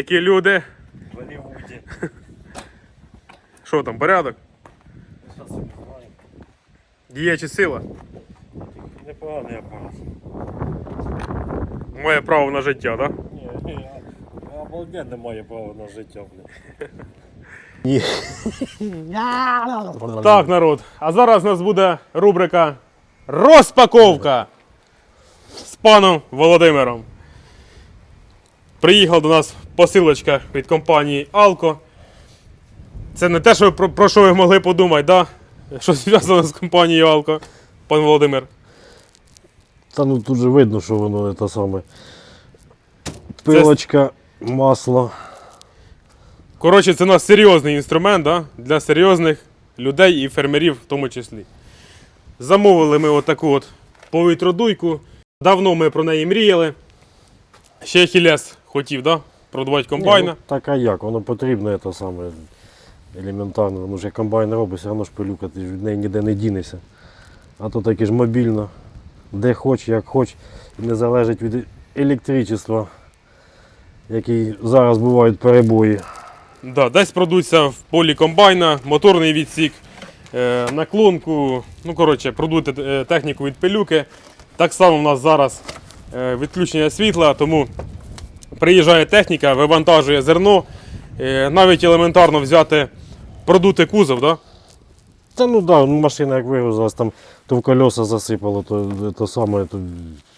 Які люди! В Голлівуді. Що там, порядок? Зараз не знаю. Діяча сила. Непоганий апарат. Моє право на життя, так? Да? Ні, ні, а- обалденне має право на життя, блін. Так, народ. А зараз у нас буде рубрика Розпаковка з паном Володимиром. Приїхала до нас посилочка від компанії Алко. Це не те, що, про, про що ви могли подумати, да? що зв'язано з компанією Алко, пан Володимир. Та ну тут же видно, що воно не те саме. Пилочка, масло. Коротше, це у нас серйозний інструмент да? для серйозних людей і фермерів в тому числі. Замовили ми отаку от повітродуйку. Давно ми про неї мріяли. Ще Хілес хотів, да? Продавати комбайна. Ні, ну, так а як? Воно потрібно те саме елементарно. Тому що як комбайн робить, все одно ж пилюка, ти від неї ніде не дінешся. А то таки ж мобільно, де хоч, як хоч, і не залежить від електричества, які зараз бувають перебої. Да, десь продуться в полі комбайна, моторний відсік, е, наклонку, ну коротше, продути е, техніку від пилюки. Так само в нас зараз е, відключення світла, тому приїжджає техніка, вивантажує зерно, е, навіть елементарно взяти, продути кузов. Да? Та ну да, ну, машина як вигрузилась, там то в колеса засипало, то, то саме. То...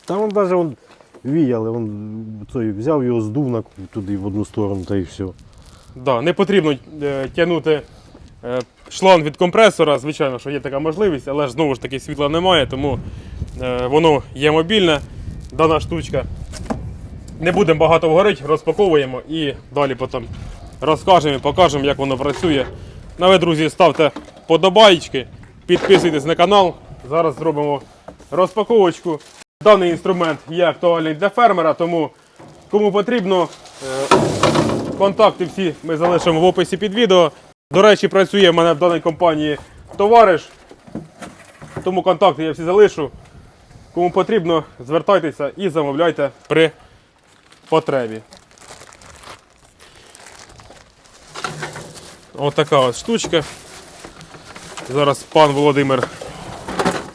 Та він навіть он, віяли, він той, взяв його, здув на, туди в одну сторону та і все. Да, не потрібно е, тягнути е, шланг від компресора. Звичайно, що є така можливість, але ж знову ж таки світла немає, тому е, воно є мобільне, дана штучка. Не будемо багато говорити, розпаковуємо і далі потім розкажемо і покажемо, як воно працює. На ви, друзі, ставте подобайки, підписуйтесь на канал. Зараз зробимо розпаковочку. Даний інструмент є актуальний для фермера, тому кому потрібно, е, Контакти всі ми залишимо в описі під відео. До речі, працює в мене в даній компанії товариш. Тому контакти я всі залишу. Кому потрібно, звертайтеся і замовляйте при потребі. Отака от штучка. Зараз пан Володимир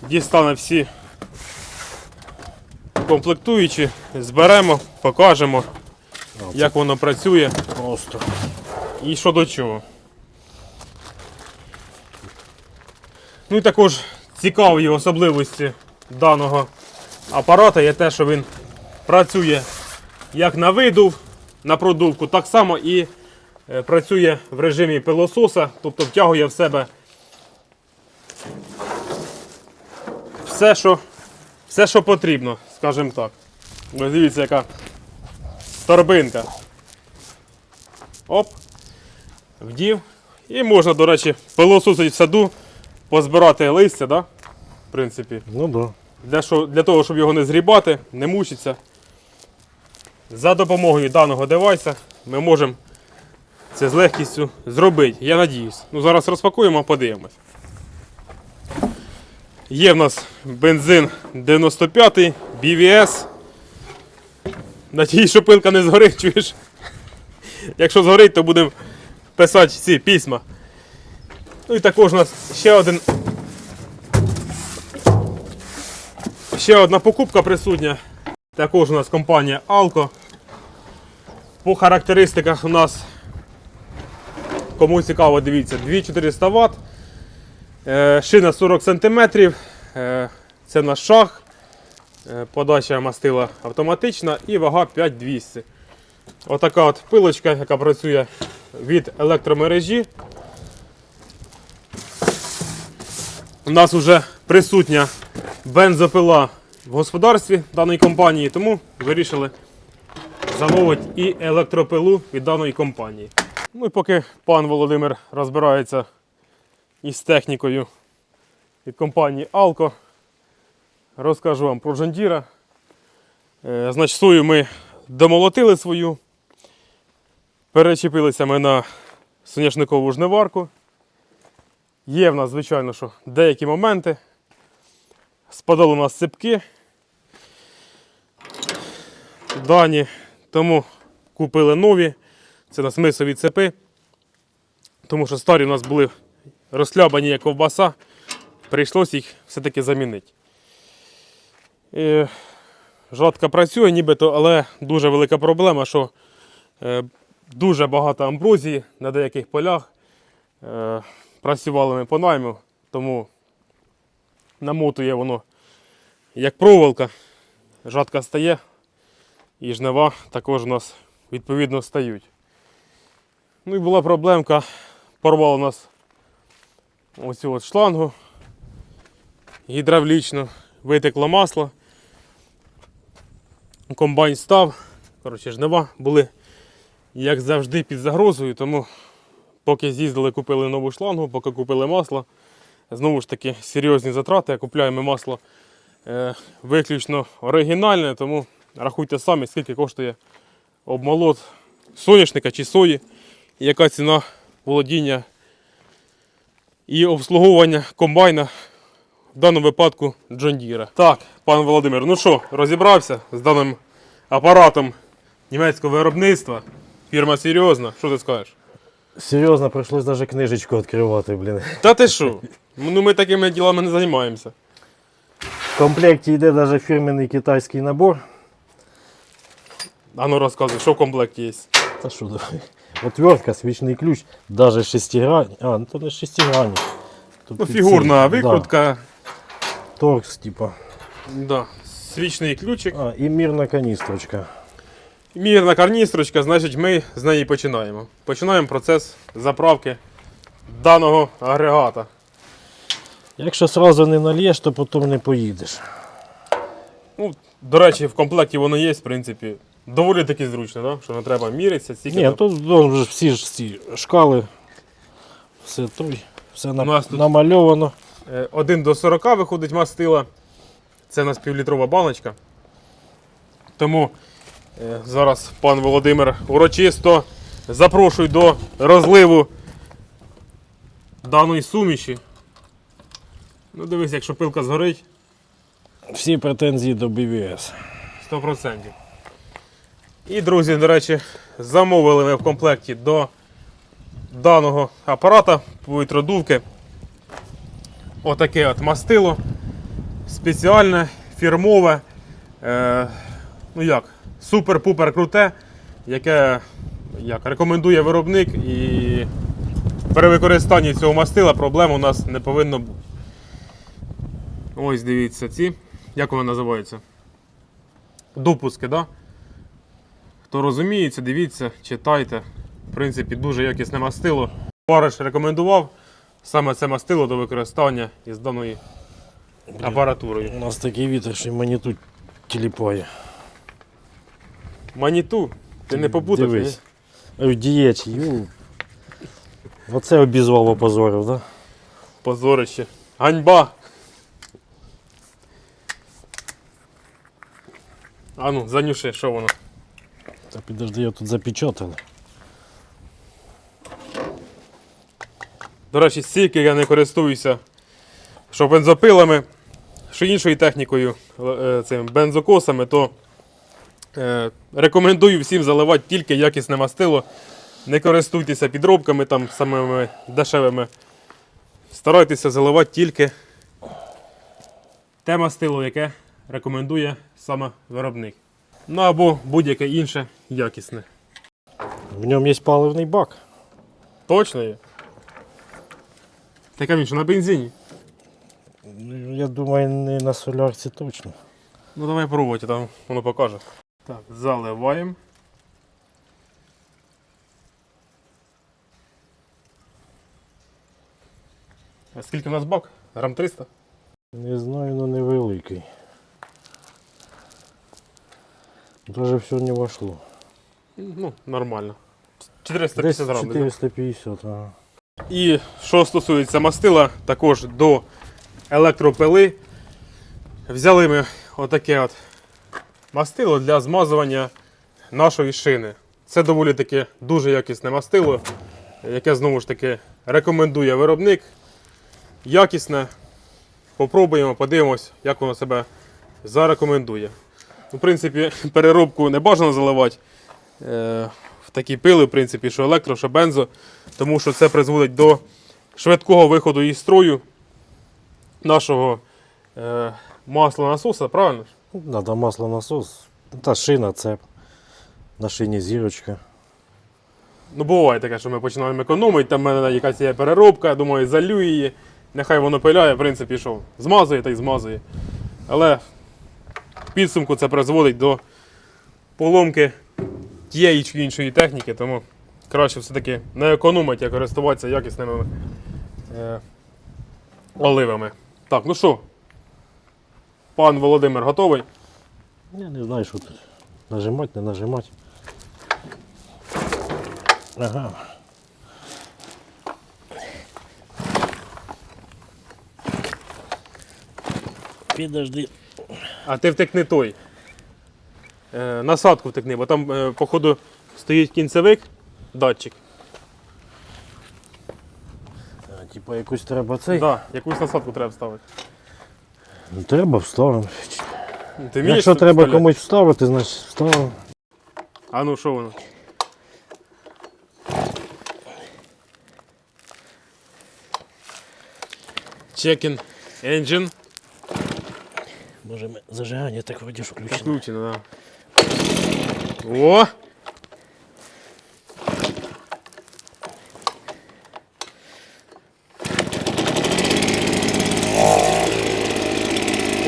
дістане всі комплектуючі, зберемо, покажемо, як воно працює. Просто. І що до чого. Ну і також цікаві особливості даного апарата є те, що він працює як на видув, на продувку, так само і е, працює в режимі пилососа, тобто втягує в себе все, що, все, що потрібно, скажімо так. Ось дивіться, яка торбинка. Оп. Вдів. І можна, до речі, пилососити в саду, позбирати листя, да? в принципі. Ну да. Для, що, для того, щоб його не зрібати, не мучитися. За допомогою даного девайса ми можемо це з легкістю зробити. Я надіюсь. Ну, зараз розпакуємо, подивимось. Є в нас бензин 95 BVS. Надіюсь, що пилка не згорить, чуєш? Якщо згорить, то будемо писати ці письма. Ну і також у нас ще один. Ще одна покупка присутня. Також у нас компанія Alco. По характеристиках у нас, кому цікаво, дивіться, 2400 Вт, е, шина 40 см, е, це наш шаг, е, подача мастила автоматична і вага 5200. Отака от пилочка, яка працює від електромережі. У нас вже присутня бензопила в господарстві даної компанії, тому вирішили замовити і електропилу від даної компанії. Ну і поки пан Володимир розбирається із технікою від компанії Alco, розкажу вам про Джандіра. Е, Значить, сою ми домолотили свою. Перечепилися ми на соняшникову жниварку. Є в нас, звичайно, що деякі моменти. Спадали у нас цепки. Дані, тому купили нові. Це на смисові цепи. Тому що старі у нас були розхлябані як ковбаса. Прийшлося їх все-таки замінити. Е, Жатка працює нібито, але дуже велика проблема, що е, дуже багато амброзії на деяких полях. Е, працювали ми по найму, тому намотує воно як проволока. Жатка стає, і жнива також у нас відповідно стають. Ну і була проблемка, порвало у нас оцю от шлангу гідравлічно, витекло масло. Комбайн став. Коротше, жнива були, як завжди, під загрозою, тому поки з'їздили, купили нову шлангу, поки купили масло. Знову ж таки, серйозні затрати. Купляємо масло е, виключно оригінальне, тому рахуйте самі, скільки коштує обмолот соняшника чи сої, і яка ціна володіння і обслуговування комбайна в даному випадку John Deere. Так, пан Володимир, ну що, розібрався з даним апаратом німецького виробництва. Фірма серйозна, що ти скажеш? Серйозно, прийшлось навіть книжечку відкривати, блін. Та ти що? Ну ми такими ділами не займаємося. В комплекті йде навіть фірменний китайський набор. А ну розказуй, що в комплекті є? Та що давай. Отвертка, свічний ключ, навіть шестигранник. А, ну то не шестигранник. Тут Ну, фігурна викрутка. Да, торкс, типа. Да. Свічний ключик. А, і мірна каністрочка. Мірна карністрочка, значить ми з неї починаємо. Починаємо процес заправки даного агрегата. Якщо одразу не нальєш, то потім не поїдеш. Ну, до речі, в комплекті воно є, в принципі, доволі таки зручно, да? що не треба міритися. Стільки Ні, там- тут ну, вже всі ж ці шкали, все той, все на- нас тут- намальовано. Е, 1 до 40 виходить мастила. Це у нас півлітрова баночка. Тому е, зараз пан Володимир урочисто запрошую до розливу даної суміші. Ну, дивись, якщо пилка згорить, Всі претензії до БВС. 100%. І, друзі, до речі, замовили ми в комплекті до даного апарата повітродувки. Отаке от мастило. Спеціальне, фірмове. Е, ну як, супер-пупер круте, яке як, рекомендує виробник і при використанні цього мастила проблем у нас не повинно бути. Ось дивіться ці. Як вони називаються? допуски, да? Хто розуміється, дивіться, читайте. В принципі, дуже якісне мастило. Товариш рекомендував саме це мастило до використання із даною апаратурою. У нас такий вітер, що мені тут тіліпає. Маніту, ти не попутав? Дивись. Ю. Оце обізвав, опозорив, да? Позорище. Ганьба. А ну, занюши, що воно? Підожди, його тут запечатали. До речі, стільки я не користуюся що бензопилами, що іншою технікою, е, цим бензокосами, то е, рекомендую всім заливати тільки якісне мастило. Не користуйтеся підробками там самими дешевими. Старайтеся заливати тільки те мастило, яке рекомендує саме виробник. Ну або будь-яке інше якісне. В ньому є паливний бак. Точно є? Таке він що на бензині. Ну, Я думаю, не на солярці точно. Ну давай пробувати, там воно покаже. Так, заливаємо. А скільки у нас бак? Грам 300? Не знаю, але невеликий. Даже все не вошло. Ну, нормально. 450 грам. 450, ага. І що стосується мастила, також до електропили. Взяли ми отаке от мастило для змазування нашої шини. Це доволі таки дуже якісне мастило, яке знову ж таки рекомендує виробник. Якісне. Попробуємо, подивимось, як воно себе зарекомендує. В принципі, переробку не бажано заливати. е, в такі пили, в принципі, що електро, що бензо, тому що це призводить до швидкого виходу із строю нашого е, маслонасоса, правильно? ж? Надо масло насос. Та шина, цеп. На шині зірочка. Ну, буває таке, що ми починаємо економити, там в мене якась є переробка, я думаю, залю її, нехай воно пиляє, в принципі, що змазує та й змазує. Але підсумку це призводить до поломки тієї чи іншої техніки, тому краще все-таки не економити, а користуватися якісними е, оливами. Так, ну що, пан Володимир готовий? Я не знаю, що тут. Нажимать, не нажимать. Ага. Підожди. А ти втекни той. Е, насадку втекни, бо там, е, походу, стоїть кінцевик, датчик. А, Типа якусь треба цей. Да, якусь насадку треба вставити. Ну, треба вставимо. Ти вмієш Якщо треба вставляти? комусь вставити, значить вставимо. А ну що воно? Checking engine. Може ми зажигання так вроді ж включено. Включено, да. О!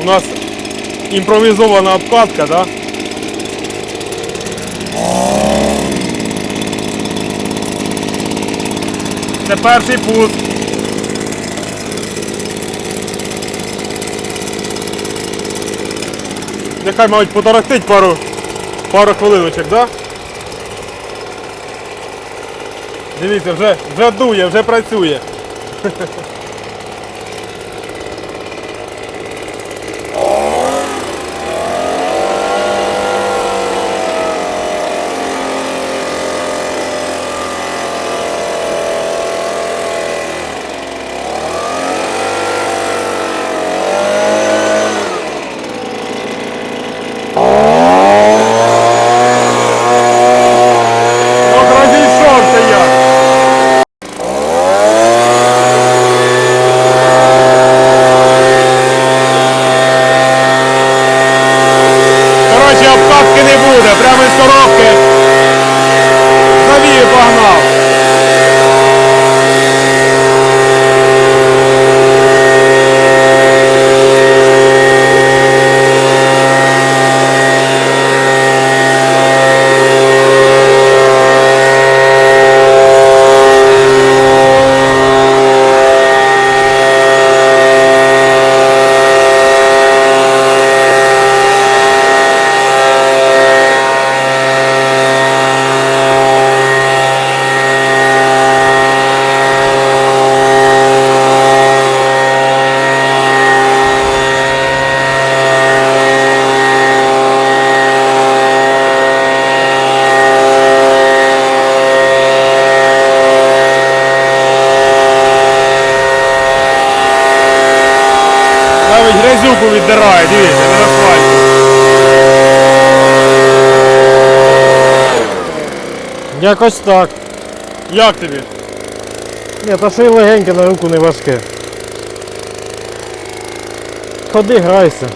У нас імпровізована обкатка, да? Це перший пуск. Нехай мабуть, подорогтить пару, пару хвилиночок, да? Дивіться, вже, вже дує, вже працює. От розійшовся я. Коротше, обкатки не буде, прямо із коробки. Завію погнав. Навіть грязюку віддирає, дивіться, не асфальт. Якось так. Як тобі? Ні, та що й легеньке на руку не важке. Ходи, грайся.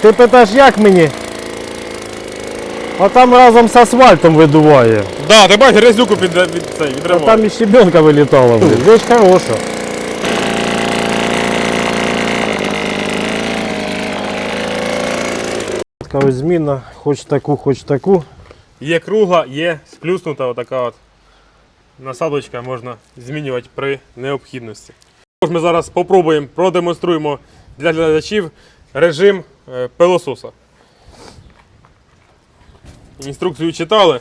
Ти питаєш, як мені? А там разом з асфальтом видуває. Да, ти бачиш, грязюку під, від, цей, А відриває. там і щебенка вилітала. блін. Вещь хороша. Така ось зміна, хоч таку, хоч таку. Є кругла, є сплюснута отака от насадочка можна змінювати при необхідності. Тож Ми зараз спробуємо, продемонструємо для глядачів режим е, пилососа. инструкцию читали?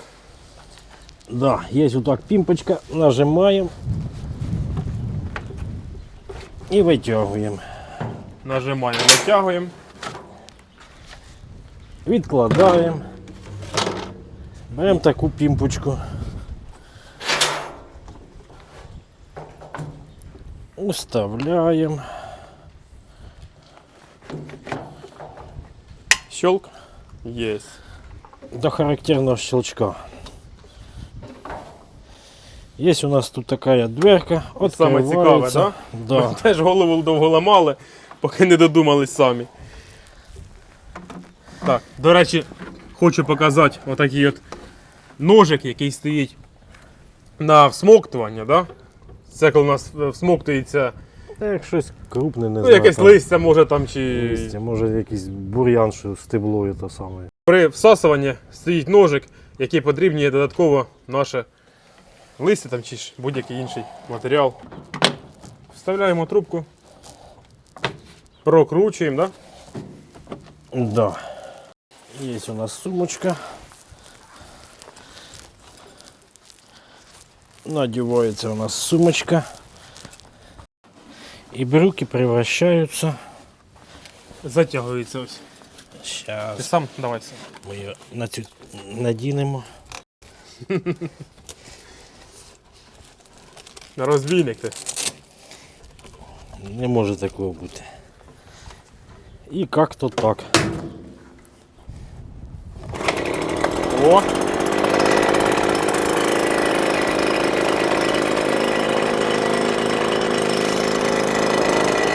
Да, есть вот так пимпочка, нажимаем и вытягиваем, нажимаем, вытягиваем, Відкладаємо. берем такую пимпочку, уставляем, Щелк. есть. До характерного щелчка. Есть у нас тут такая дверка. От саме цікаве, да? Да. Ми теж голову довго ламали, поки не додумались самі. Так, до речі, хочу показати отакий от ножик, який стоїть на всмоктування, да? Це коли у нас е, всмоктується Та як щось крупне, не ну, знаю. якесь там листя, може там чи. листя, може якийсь бур'ян, що стебло і то саме. При всасуванні стоїть ножик, який потрібніє додатково наше листя там, чи ж будь-який інший матеріал. Вставляємо трубку, прокручуємо, да? Да. Есть у нас сумочка. Надевается у нас сумочка. И брюки превращаются. затягується ось. Ти Сейчас сам давай сам. ми її наці- надінемо. На Розбійник ти. Не може такого бути. І як-то так. О!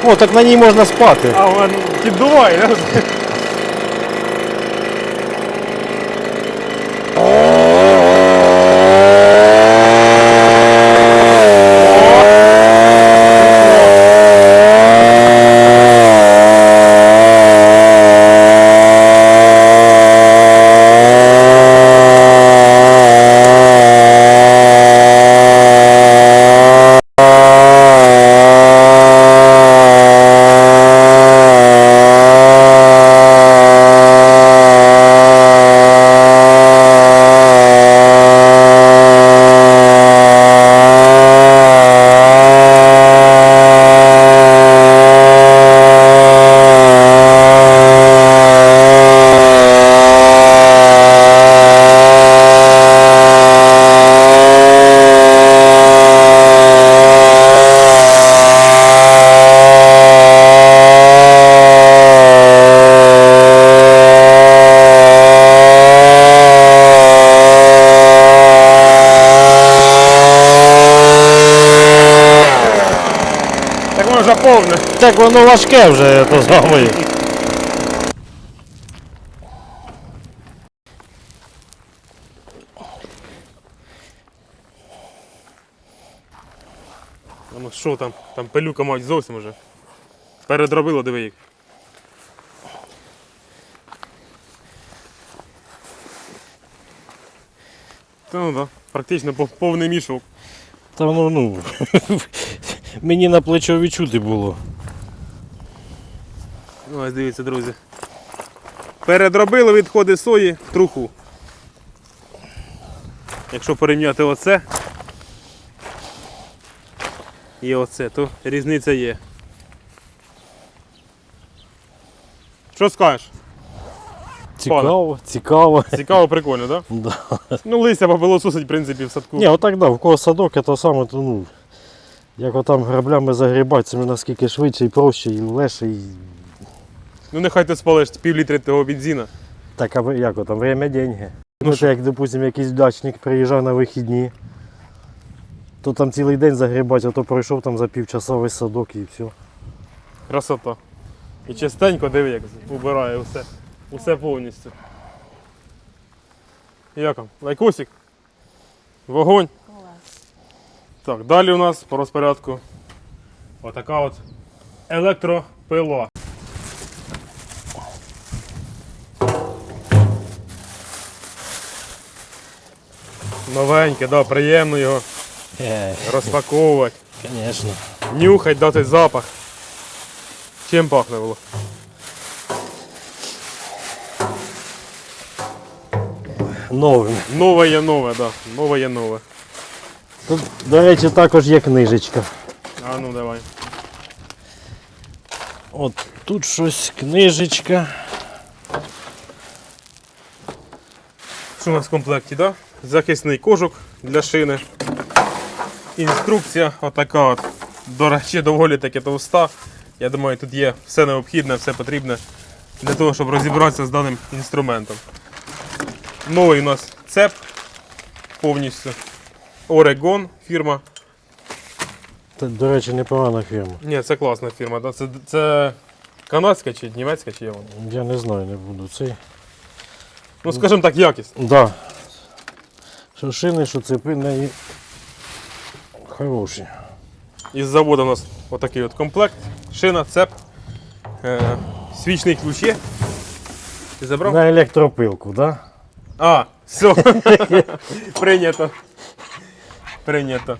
О, так на ній можна спати. А вон піддувай, да? Так воно вже повне. Так воно важке вже, то саме. Ну що там? Там пилюка мають зовсім уже. Передробило, диви їх. Та ну да, практично повний мішок. Та воно, ну, мені на плечо відчути було. Ось дивіться, друзі. Передробили відходи сої в труху. Якщо порівняти оце і оце, то різниця є. Що скажеш? Цікаво, цікаво. Цікаво, прикольно, так? Да. Да? Ну, листя попилососить, в принципі, в садку. Ні, отак да, в кого садок, це саме, то ну. Як отам граблями загрібати, це наскільки швидше і проще, і легше, і. Ну нехай ти спалиш пів літри того бензина. Так, а ви- як там, время деньги. Ну Ну, це як, допустим, якийсь дачник приїжджав на вихідні, то там цілий день загрібати, а то пройшов там за півчаса весь садок і все. Красота. І частенько диви, як убирає усе. Усе повністю. Як вам? Лайкосик? Вогонь. Так, далі у нас по розпорядку отака от електропила. Новеньке, да, приємно його Е, розпаковувати, звісно. нюхать, дати запах. Чим пахне було? Новим. Нове є нове, да. Нове є нове. Тут, до речі, також є книжечка. А ну давай. От тут щось, книжечка. Що у нас в комплекті, да? Захисний кожух для шини. Інструкція отака от. до речі, доволі таки товста. Я думаю, тут є все необхідне, все потрібне для того, щоб розібратися з даним інструментом. Новий у нас цеп повністю. Oregon фірма. Це, до речі, непогана фірма. Ні, це класна фірма. да. Це, це канадська чи німецька, чи є вона? Я не знаю, не буду цей. Ну, скажімо так, якість. Да. Що шини, що цепи неї хороші. Із заводу у нас отакий от комплект. Шина, цеп, е, свічний ключ є. Ти забрав? На електропилку, да? А, все. Прийнято. Прийнято.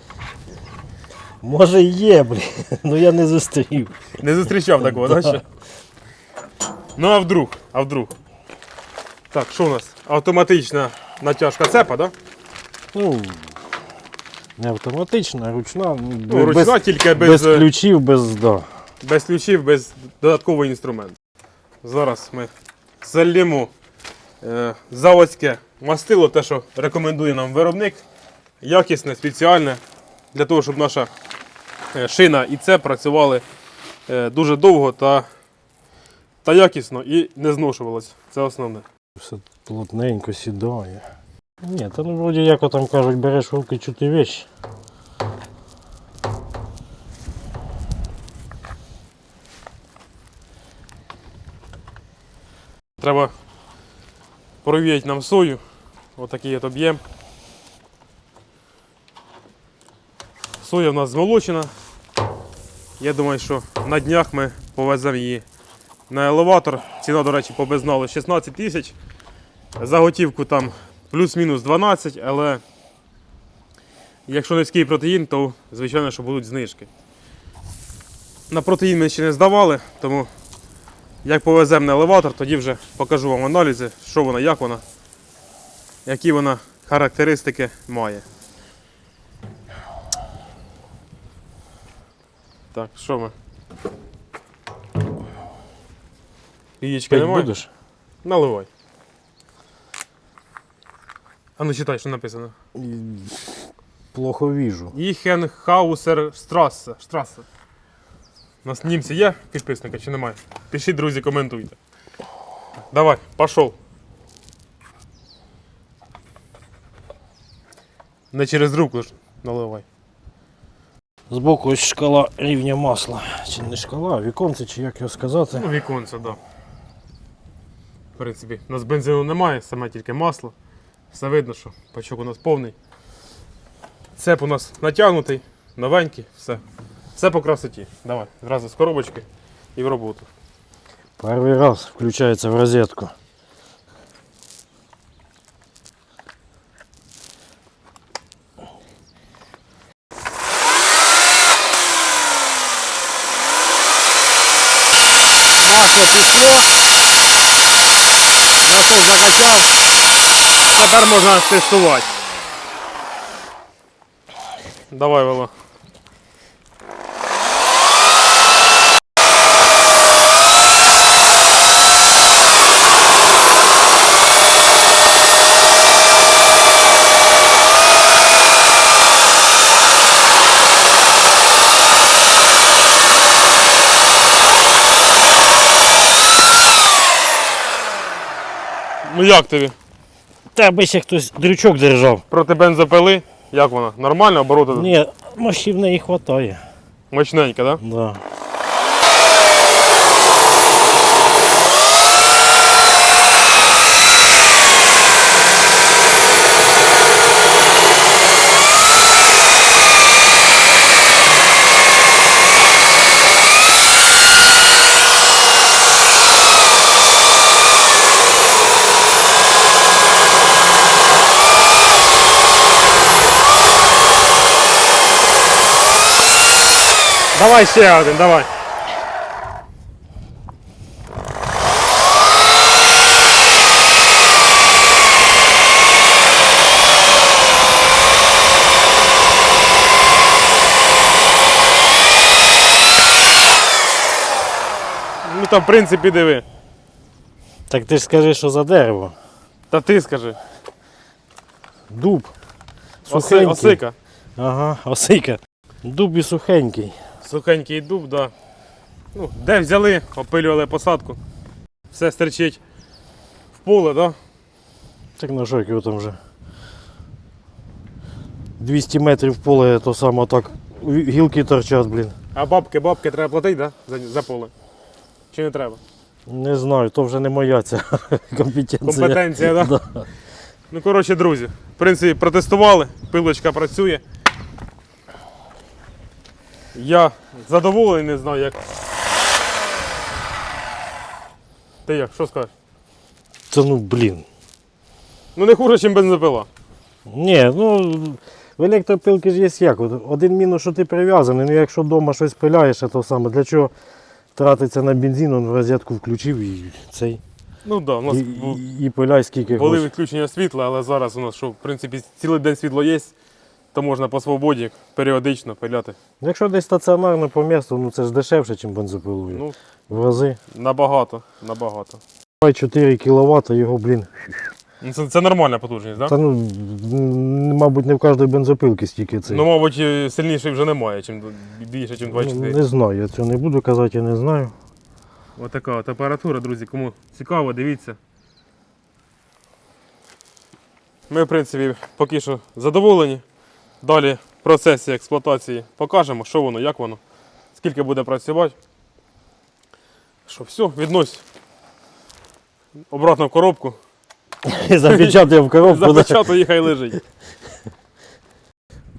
Може і є, блін. Ну я не зустрів. Не зустрічав такого, так? Ну а вдруг? А вдруг? Так, що у нас? Автоматична натяжка цепа, так? Ну, не автоматична, а ручна. Ну, Ну, ручна, без, тільки без, без е, ключів, без. Да. без ключів, без додаткового інструменту. Зараз ми залємо е, заводське мастило, те, що рекомендує нам виробник. Якісне, спеціальне, для того, щоб наша е, шина і це працювали е, дуже довго та, та якісно і не зношувалось. Це основне. Все плотненько сідає. Ні, та ну вроді як там кажуть, береш руки чути вещь. Треба провіяти нам сою. Отакий от об'єм. Соя в нас змолочена. Я думаю, що на днях ми повеземо її на елеватор. Ціна, до речі, по безналу 16 тисяч. Заготівку там плюс-мінус 12, але якщо низький протеїн, то звичайно, що будуть знижки. На протеїн ми ще не здавали, тому як повеземо на елеватор, тоді вже покажу вам аналізи, що вона, як вона, які вона характеристики має. Так, що ми? Яєчка немає? будеш? Наливай. А ну читай, що написано. Плохо віжу. Іхенхаусер Штрассе. Штрассе. У нас німці є підписники чи немає? Пишіть, друзі, коментуйте. Давай, пішов. Не через руку ж наливай. Збоку ось шкала рівня масла. Чи не шкала, а віконце, чи як його сказати. Ну, віконце, так. Да. В принципі, у нас бензину немає, саме тільки масло. Все видно, що пачок у нас повний. Цеп у нас натягнутий, новенький, все. Все по красоті. Давай, зразу з коробочки і в роботу. Перший раз включається в розетку. Масло пішло. Мотор закачав. Тепер можна тестувати. Давай, Вела. Ну як тобі? Та аби ще хтось дрючок держав. Проти бензопили? Як вона? Нормально обороти? Ні, мощі в неї вистачає. Мощненька, так? Да? Да. Давай ще один, давай. Ну там, в принципі, диви. Так ти ж скажи, що за дерево. Та ти скажи. Дуб. Оси, Сухенький. осика. Ага, осика. Дуб і сухенький. Сухенький дуб, да. Ну, де взяли, опилювали посадку. Все стерчить в поле, да? Так на що, як його там вже. 200 метрів поле, то саме так. Гілки торчать, блін. А бабки, бабки треба платити, да? За, за поле? Чи не треба? Не знаю, то вже не моя ця компетенція. Компетенція, да? Да. Ну, коротше, друзі, в принципі, протестували, пилочка працює. Я задоволений, не знаю як. Ти як, що скажеш? Це ну блін. Ну не хуже, ніж бензопила. Ні, ну в електропилки ж є як. Один мінус, що ти прив'язаний, ну якщо вдома щось пиляєш, то саме, для чого тратиться на бензин, он в розетку включив і цей. Ну так, да, у нас І, і, і пиляй скільки були відключення світла, але зараз у нас, що в принципі цілий день світло є, то можна по свободі періодично пиляти. Якщо десь стаціонарно по місту, ну це ж дешевше, ніж бензопилою. Ну, В рази. набагато, набагато. Давай 4 кВт, його, блін. Ну, Це, це нормальна потужність, так? Та ну, м, мабуть, не в кожної бензопилки стільки це. Ну, мабуть, і сильніший вже немає, чим більше, ніж Ну, 24. не знаю, я цього не буду казати, я не знаю. Ось така от апаратура, друзі, кому цікаво, дивіться. Ми, в принципі, поки що задоволені. Далі в процесі експлуатації покажемо, що воно, як воно, скільки буде працювати. Що, все, віднось обратно в коробку. Запечатав в коробку. да. Запечату і хай лежить.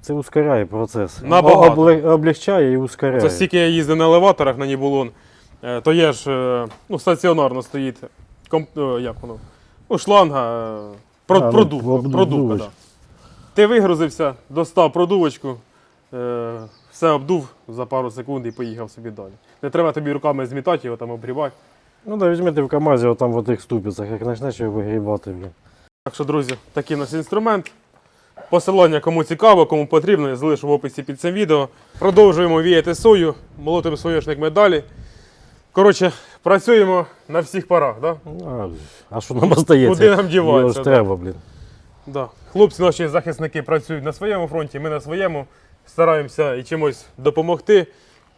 Це ускоряє процес. Набагато. Обле- Облегчає і ускоряє. Це стільки я їздив на елеваторах на Нібулон, е, то є ж е, ну, стаціонарно стоїть. Комп, е, як воно? Ну, шланга, ну, продувка. Да. Ти вигрузився, достав продувочку, е, все обдув за пару секунд і поїхав собі далі. Не треба тобі руками змітати його там обрібати. Ну да, візьмете в КАМАЗі, отам в тих ступицях, як почнеш його вигрібати, блін. Так що, друзі, такий у нас інструмент. Посилання кому цікаво, кому потрібно, я залишу в описі під цим відео. Продовжуємо віяти сою, молотимо соняшник медалі. Коротше, працюємо на всіх парах. Да? А, а що нам остається? Куди нам діватися, Його ж да. треба, блін. Да. Хлопці наші захисники працюють на своєму фронті, ми на своєму. Стараємося і чимось допомогти,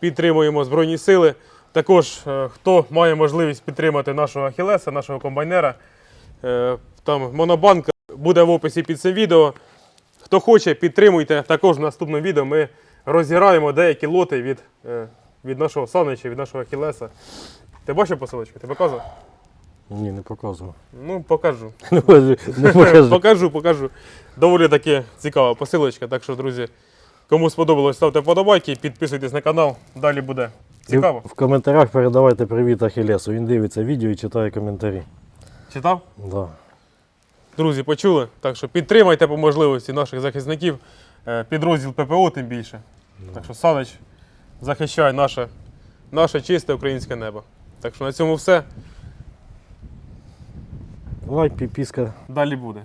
підтримуємо Збройні сили. Також, е, хто має можливість підтримати нашого Ахілеса, нашого комбайнера, е, там монобанк буде в описі під цим відео. Хто хоче, підтримуйте. Також в наступному відео ми розіграємо деякі лоти від, е, від нашого Санича, від нашого Ахілеса. Ти бачив посилочку? Ти показував? Ні, не показував. Ну, покажу. Не покажу. покажу, покажу. Доволі таки цікава посилочка. Так що, друзі, кому сподобалось, ставте вподобайки, підписуйтесь на канал. Далі буде І цікаво. В коментарях передавайте привіт Ахілесу. Він дивиться відео і читає коментарі. Читав? Да. Друзі, почули. Так що підтримайте по можливості наших захисників. Е, Підрозділ ППО тим більше. Так що Санич захищає наше, наше чисте українське небо. Так що на цьому все. Лайк, піпіска. Далі буде.